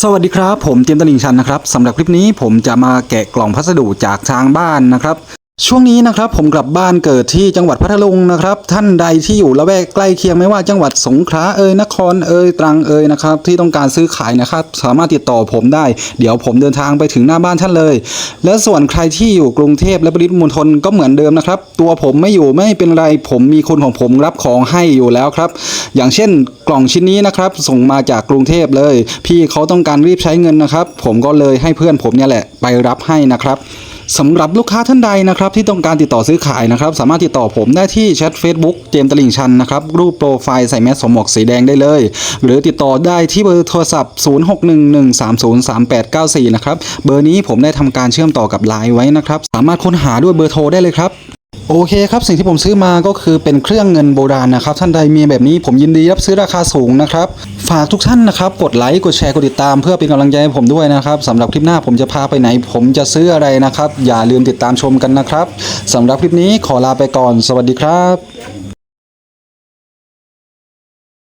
สวัสดีครับ ผมเตรียมตลิ่งชันนะครับสำหรับคลิปนี้ผมจะมาแกะกล่องพัสดุจากทางบ้านนะครับ ช่วงนี้นะครับผมกลับบ้านเกิดที่จังหวัดพัทลุงนะครับ ท่านใดที่อยู่ละแวกใกล้เคียงไม่ว่าจังหวัดสงขลาเอ่ยนครเอ่ยตรังเอ่ยนะครับที่ต้องการซื้อขายนะครับ สามารถติดต่อผมได้ เดี๋ยวผมเดินทางไปถึงหน้าบ้านท่านเลย และส่วนใครที่อยู่กรุงเทพและปริมณฑลก็เหมือนเดิมนะครับ ตัวผมไม่อยู่ไม่เป็นไรผมมีคนของผมรับของให้อยู่แล้วครับ อย่างเช่นกล่องชิ้นนี้นะครับ ส่งมาจากกรุงเทพเลย พี่เขาต้องการรีบใช้เงินนะครับ ผมก็เลยให้เพื่อนผมเนี่ยแหละไปรับให้นะครับสำหรับลูกค้าท่านใดนะครับที่ต้องการติดต่อซื้อขายนะครับ สามารถติดต่อผมได้ที่แชท Facebook เจมส์ตลิ่งชันนะครับ รูปโปรไฟล์ใส่แมสสมหมวกสีแดงได้เลย หรือติดต่อได้ที่เบอร์โทรศัพท์ 0611303894 นะครับ เบอร์นี้ผมได้ทำการเชื่อมต่อกับไลน์ไว้นะครับ สามารถค้นหาด้วยเบอร์โทรได้เลยครับ โอเคครับสิ่งที่ผมซื้อมาก็คือเป็นเครื่องเงินโบราณนะครับท่านใดมีแบบนี้ผมยินดีรับซื้อราคาสูงนะครับฝากทุกท่านนะครับกดไลค์กดแชร์กดติดตามเพื่อเป็นกำลังใจให้ผมด้วยนะครับสำหรับคลิปหน้าผมจะพาไปไหน ผมจะซื้ออะไรนะครับ อย่าลืมติดตามชมกันนะครับสำหรับคลิปนี้ขอลาไปก่อน สวัสดีครับ